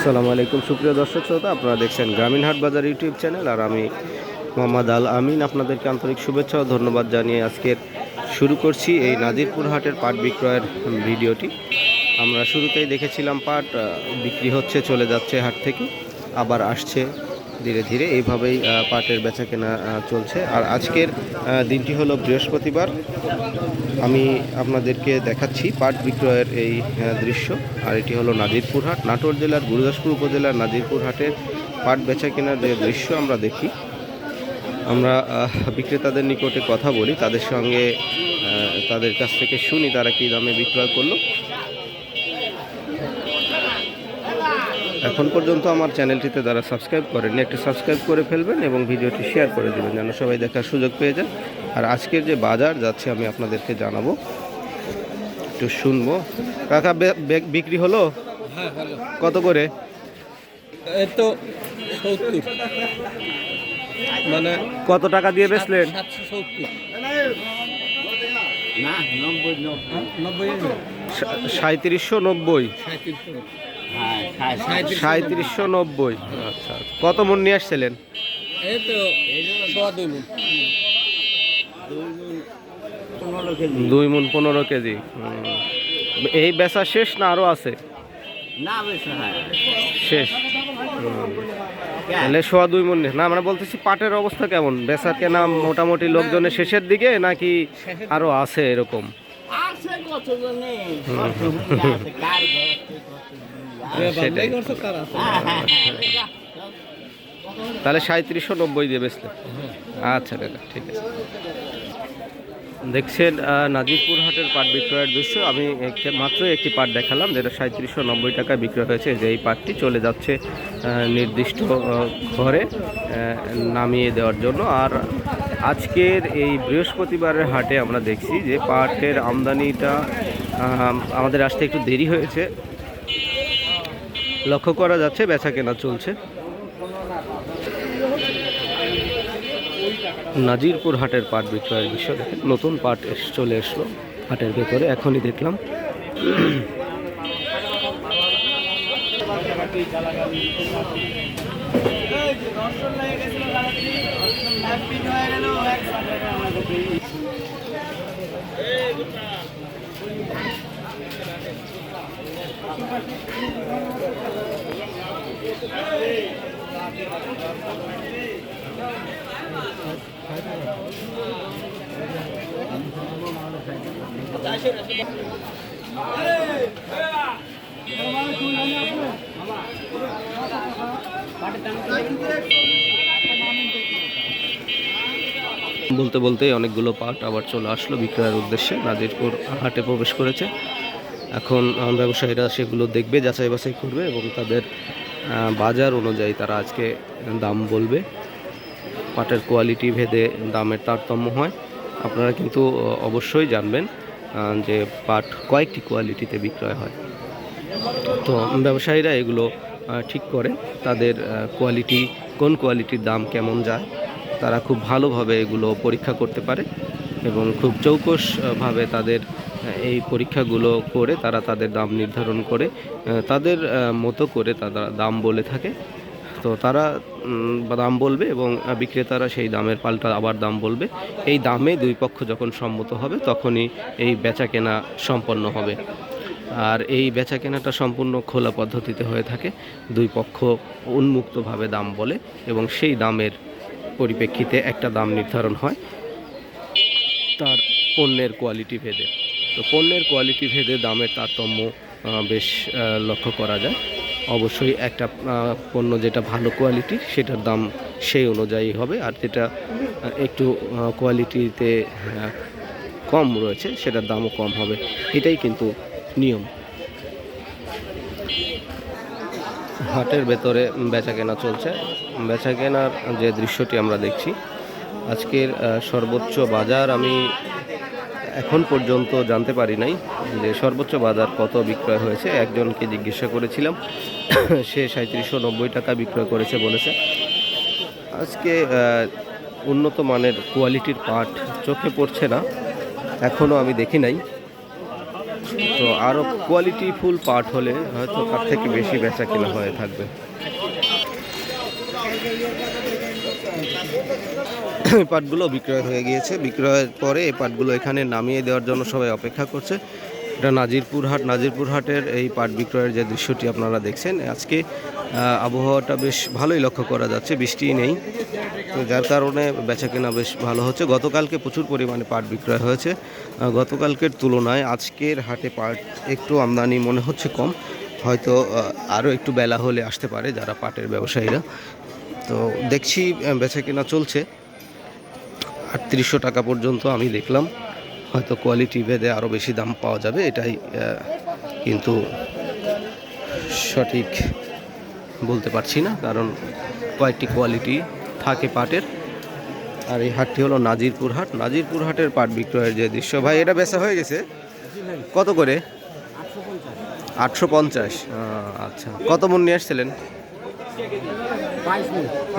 আসসালামু আলাইকুম। সুপ্রিয় দর্শক শ্রোতা, আপনারা দেখছেন গ্রামীণ হাট বাজার ইউটিউব চ্যানেল, আর আমি মোহাম্মদ আল আমিন। আপনাদেরকে আন্তরিক শুভেচ্ছা ও ধন্যবাদ জানিয়ে আজকের শুরু করছি এই নাজিরপুর হাটের পাট বিক্রয়ের ভিডিওটি। আমরা শুরুতেই দেখেছিলাম পাট বিক্রি হচ্ছে, চলে যাচ্ছে হাট থেকে, আবার আসছে ধীরে ধীরে এইভাবেই পাটের বেচা কেনা চলছে। আর আজকের দিনটি হলো বৃহস্পতিবার। আমি আপনাদেরকে দেখাচ্ছি পাট বিক্রয়ের এই দৃশ্য। আর এটি হলো নাজিরপুর হাট, নাটোর জেলার, গুরুদাসপুর উপজেলার নাজিরপুর হাটের পাট বেচা কেনার যে দৃশ্য আমরা দেখি। আমরা বিক্রেতাদের নিকটে কথা বলি, তাদের সঙ্গে তাদের কাছ থেকে শুনি তারা কী দামে বিক্রয় করল। এখন পর্যন্ত আমার চ্যানেলটিতে যারা সাবস্ক্রাইব করেনি একটু সাবস্ক্রাইব করে ফেলবেন এবং ভিডিওটি শেয়ার করে দেবেন যেন সবাই দেখার সুযোগ পেয়ে যায়। আর আজকের যে বাজার যাচ্ছে আমি আপনাদেরকে জানাব একটু শুনব। কাকা বিক্রি হলো? হ্যাঁ কত করে? তো মানে কত টাকা দিয়ে বেচলেন? সাতশো সত্তর। না নব্বই নব্বই। নব্বই। সাঁত্রিশশো নব্বই। সাঁত্রিশশো নব্বই। আচ্ছা কত মন নিয়ে আসছিলেন? দুই মন। পনেরো কেজি। এই বেচা শেষ না আরও আছে? না শেষ। তাহলে সোয়া দুই মন না আমরা বলতেছি পাটের অবস্থা কেমন? বেচা কেনা মোটামুটি লোকজনের শেষের দিকে নাকি আরও আছে এরকম? সেটাই। কার আছে? তাহলে সাঁত্রিশশো নব্বই দিয়ে বেচলে আচ্ছা দাদা ঠিক আছে। দেখছেন নাজিরপুর হাটের পাট বিক্রয়ের দৃশ্য। আমি মাত্র একটি পাট দেখালাম যেটা সাঁত্রিশশো নব্বই টাকায় বিক্রয় হয়েছে। যে এই পাটটি চলে যাচ্ছে নির্দিষ্ট ঘরে নামিয়ে দেওয়ার জন্য। আর আজকের এই বৃহস্পতিবারের হাটে আমরা দেখছি যে পাটের আমদানিটা আমাদের আসতে একটু দেরি হয়েছে। লক্ষ্য করা যাচ্ছে বেচা কেনা চলছে। নাজিরপুর হাটের পাট বিক্রয়ের বিষয় দেখেন নতুন পাট চলে এসলো। হাটের ভেতরে এখনই দেখলাম। বলতে বলতেই অনেকগুলো পাট আবার চলে আসলো বিক্রয়ের উদ্দেশ্যে। নাজিরপুর হাটে প্রবেশ করেছে। এখন ব্যবসায়ীরা সেগুলো দেখবে, যাচাই বাছাই করবে এবং তাদের বাজার অনুযায়ী তারা আজকে দাম বলবে। পাটের কোয়ালিটি ভেদে দামের তারতম্য হয়। আপনারা কিন্তু অবশ্যই জানবেন যে পাট কয়েকটি কোয়ালিটিতে বিক্রয় হয়। তো ব্যবসায়ীরা এগুলো ঠিক করে তাদের কোয়ালিটি, কোন কোয়ালিটির দাম কেমন যায়, তারা খুব ভালোভাবে এগুলো পরীক্ষা করতে পারে এবং খুব চৌকসভাবে তাদের এই পরীক্ষাগুলো করে তারা তাদের দাম নির্ধারণ করে তাদের মতো করে তারা দাম বলে থাকে। তো তারা দাম বলবে এবং বিক্রেতারা সেই দামের পাল্টা আবার দাম বলবে। এই দামে দুই পক্ষ যখন সম্মত হবে, তখনই এই বেচা কেনা সম্পন্ন হবে। আর এই বেচা কেনাটা সম্পূর্ণ খোলা পদ্ধতিতে হয়ে থাকে। দুই পক্ষ উন্মুক্তভাবে দাম বলে এবং সেই দামের পরিপ্রেক্ষিতে একটা দাম নির্ধারণ হয় তার পণ্যের কোয়ালিটি ভেদে। তো পণ্যের কোয়ালিটি ভেদে দামের তারতম্য বেশ লক্ষ্য করা যায়। অবশ্যই একটা পণ্য যেটা ভালো কোয়ালিটি সেটার দাম সেই অনুযায়ী হবে। আর যেটা একটু কোয়ালিটিতে কম রয়েছে, সেটার দামও কম হবে। এটাই কিন্তু নিয়ম। হাটের ভেতরে বেচা কেনা চলছে। বেচা কেনার যে দৃশ্যটি আমরা দেখছি, আজকের সর্বোচ্চ বাজার আমি এখন পর্যন্ত জানতে পারি নাই যে সর্বোচ্চ বাজার কত বিক্রয় হয়েছে। একজনকে জিজ্ঞাসা করেছিলাম, সে সাঁত্রিশশো নব্বই টাকা বিক্রয় করেছে বলেছে। আজকে উন্নত মানের কোয়ালিটির পাট চোখে পড়ছে না এখনও আমি দেখি নাই। তো আরও কোয়ালিটি ফুল পাট হলে হয়তো তার থেকে বেশি বেচা কেনা হয়ে থাকবে। পাটগুলো বিক্রয় হয়ে গিয়েছে। বিক্রয়ের পরে এই পাটগুলো এখানে নামিয়ে দেওয়ার জন্য সবাই অপেক্ষা করছে। এটা নাজিরপুর হাট। নাজিরপুর হাটের এই পাট বিক্রয়ের যে দৃশ্যটি আপনারা দেখছেন, আজকে আবহাওয়াটা বেশ ভালোই লক্ষ্য করা যাচ্ছে। বৃষ্টি নেই। তো যার কারণে বেচা কেনা বেশ ভালো হচ্ছে। গতকালকে প্রচুর পরিমাণে পাট বিক্রয় হয়েছে। গতকালকের তুলনায় আজকের হাটে পাট একটু আমদানি মনে হচ্ছে কম। হয়তো আরও একটু বেলা হলে আসতে পারে যারা পাটের ব্যবসায়ীরা। তো দেখছি বেচা কেনা চলছে। আটত্রিশশো টাকা পর্যন্ত আমি দেখলাম। হয়তো কোয়ালিটি ভেদে আরও বেশি দাম পাওয়া যাবে, এটাই কিন্তু সঠিক বলতে পারছি না, কারণ কয়েকটি কোয়ালিটি থাকে পাটের। আর এই হাটটি হলো নাজিরপুর হাট। নাজিরপুর হাটের পাট বিক্রয়ের যে দৃশ্য, ভাই, এটা বেচা হয়ে গেছে? কত করে? আটশো পঞ্চাশ। আচ্ছা কত মন নিয়ে আসছিলেন?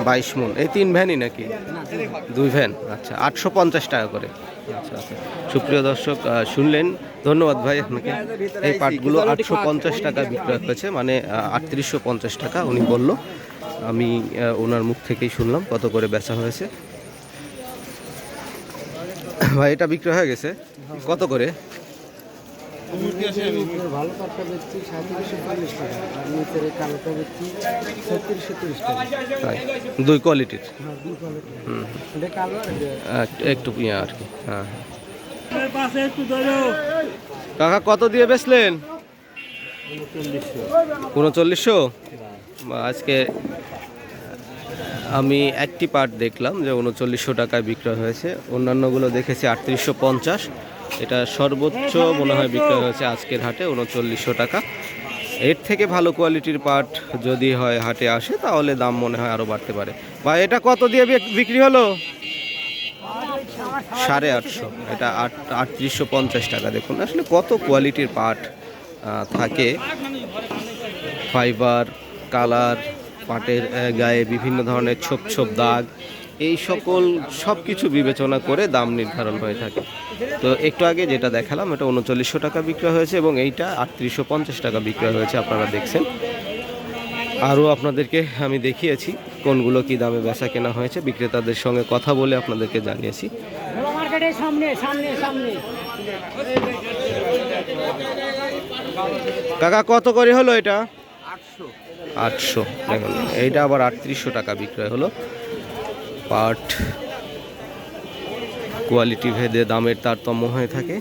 বাইশ মন এই তিন ভ্যানই নাকি? দুই ভ্যান? আচ্ছা আটশো পঞ্চাশ টাকা করে। আচ্ছা আচ্ছা। সুপ্রিয় দর্শক শুনলেন। ধন্যবাদ ভাই আপনাকে। এই পাটগুলো আটশো পঞ্চাশ টাকা বিক্রয় হয়েছে মানে আটত্রিশশো পঞ্চাশ টাকা উনি বলল। আমি ওনার মুখ থেকেই শুনলাম কত করে বেচা হয়েছে। ভাই, এটা বিক্রয় হয়ে গেছে। কত করে? ভালো পাটটা বেচছি সাঁত্রিশশো চল্লিশ টাকা। আর নিচের কালোটা বেচছি ছত্রিশশো তিরিশ টাকা। তাই? দুই কোয়ালিটির হ্যাঁ দুই কোয়ালিটি হুম এটা কালো আর একটু ইয়ে আর কি হ্যাঁ। কাকা কত দিয়ে বেচলেন? উনচল্লিশশো? আজকে আমি একটি পার্ট দেখলাম যে উনচল্লিশশো টাকায় বিক্রয় হয়েছে। অন্যান্যগুলো দেখেছি আটত্রিশশো পঞ্চাশ। এটা সর্বোচ্চ মনে হয় বিক্রয় হয়েছে আজকের হাটে উনচল্লিশশো টাকা। এর থেকে ভালো কোয়ালিটির পাট যদি হয় হাটে আসে, তাহলে দাম মনে হয় আরও বাড়তে পারে। বা এটা কত দিয়ে বিক্রি হলো? সাড়ে আটশো। এটা আট আটত্রিশশো পঞ্চাশ টাকা। দেখুন, আসলে কত কোয়ালিটির পাট থাকে। ফাইবার, কালার, পাটের গায়ে বিভিন্ন ধরনের ছোপ ছোপ দাগ। এই সকল সব কিছু বিবেচনা করে দাম নির্ধারণ হয়ে থাকে। তো একটু আগে যেটা দেখালাম, এটা উনচল্লিশশো টাকা বিক্রয় হয়েছে এবং এইটা আটত্রিশশো পঞ্চাশ টাকা বিক্রয় হয়েছে, আপনারা দেখছেন। আরও আপনাদেরকে আমি দেখিয়েছি কোনগুলো কি দামে বেচা কেনা হয়েছে। বিক্রেতাদের সঙ্গে কথা বলে আপনাদেরকে জানিয়েছি। কাকা, কত করে হলো এটা? আটশো। আটশো, দেখুন। এইটা আবার আটত্রিশশো টাকা বিক্রয় হলো। পাট কোয়ালিটি ভেদে দামের তারতম্য হয়ে থাকে।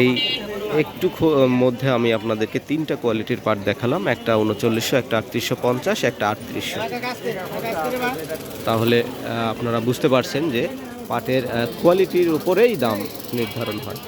এই একটু মধ্যে আমি আপনাদেরকে তিনটা কোয়ালিটির পাট দেখালাম। একটা উনচল্লিশশো, একটা আটত্রিশশো পঞ্চাশ, একটা আটত্রিশশো। তাহলে আপনারা বুঝতে পারছেন যে পাটের কোয়ালিটির উপরেই দাম নির্ধারণ হয়।